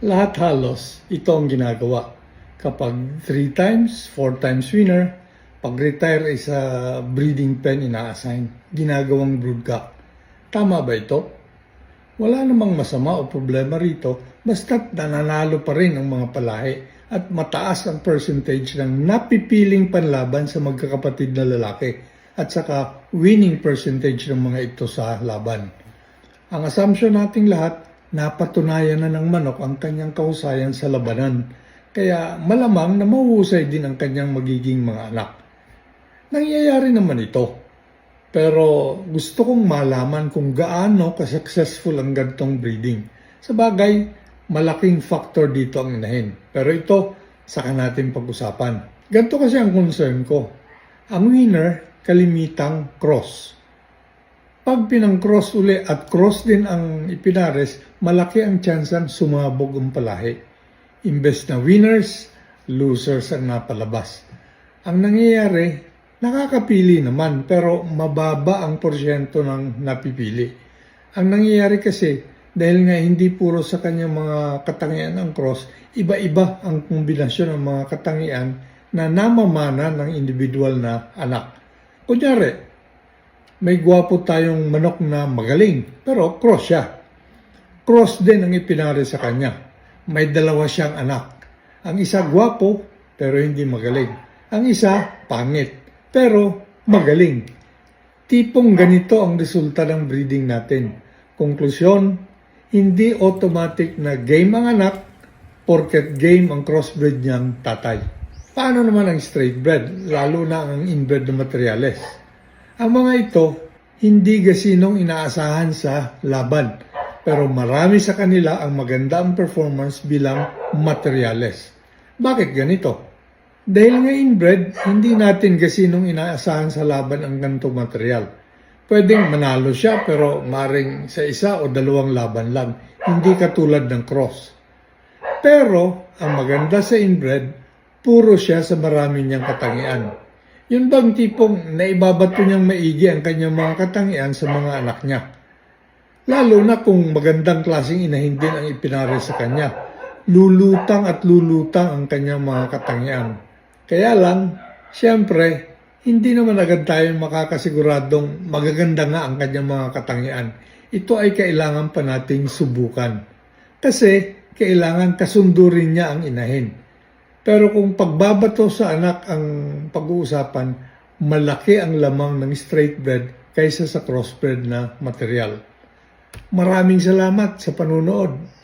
Lahat halos, ito ginagawa. Kapag 3 times, 4 times winner, pag retire ay sa breeding pen ina-assign, ginagawang broodcock. Tama ba ito? Wala namang masama o problema rito, basta't nananalo pa rin ang mga palahi at mataas ang percentage ng napipiling panlaban sa magkakapatid na lalaki at saka winning percentage ng mga ito sa laban. Ang assumption nating lahat, napatunayan na ng manok ang kanyang kahusayan sa labanan. Kaya malamang na mahuhusay din ang kanyang magiging mga anak. Nangyayari naman ito. Pero gusto kong malaman kung gaano ka-successful ang gantong breeding. Sa bagay, malaking factor dito ang inahin. Pero ito, saka natin pag-usapan. Ganito kasi ang concern ko. Ang winner, kalimitang cross. Pag pinang-cross uli at cross din ang ipinares, malaki ang tsansang sumabog ang palahi. Imbes na winners, losers ang napalabas. Ang nangyayari, nakakapili naman pero mababa ang porsyento ng napipili. Ang nangyayari kasi, dahil nga hindi puro sa kanyang mga katangian ang cross, iba-iba ang kombinasyon ng mga katangian na namamana ng individual na anak. Kunyari, may gwapo tayong manok na magaling, pero cross siya. Cross din ang ipinari sa kanya. May dalawa siyang anak. Ang isa gwapo, pero hindi magaling. Ang isa, pangit, pero magaling. Tipong ganito ang resulta ng breeding natin. Konklusyon, hindi automatic na game ang anak porket game ang crossbred niyang tatay. Paano naman ang straight bred, lalo na ang inbred na materyales? Ang mga ito, hindi gasinong inaasahan sa laban, pero marami sa kanila ang maganda ang performance bilang materyales. Bakit ganito? Dahil nga inbred, hindi natin gasinong inaasahan sa laban ang ganito material. Pwedeng manalo siya pero maring sa isa o dalawang laban lang, hindi katulad ng cross. Pero ang maganda sa inbred, puro siya sa marami niyang katangian. Yun bang tipong naibabato niyang maigi ang kanyang mga katangian sa mga anak niya. Lalo na kung magandang klaseng inahin din ang ipinare sa kanya. Lulutang at lulutang ang kanyang mga katangian. Kaya lang, siyempre, hindi naman agad tayo makakasiguradong magaganda nga ang kanyang mga katangian. Ito ay kailangan pa nating subukan. Kasi kailangan kasundo rin niya ang inahin. Pero kung pagbabato sa anak ang pag-uusapan, malaki ang lamang ng straight bred kaysa sa crossbred na material. Maraming salamat sa panunood.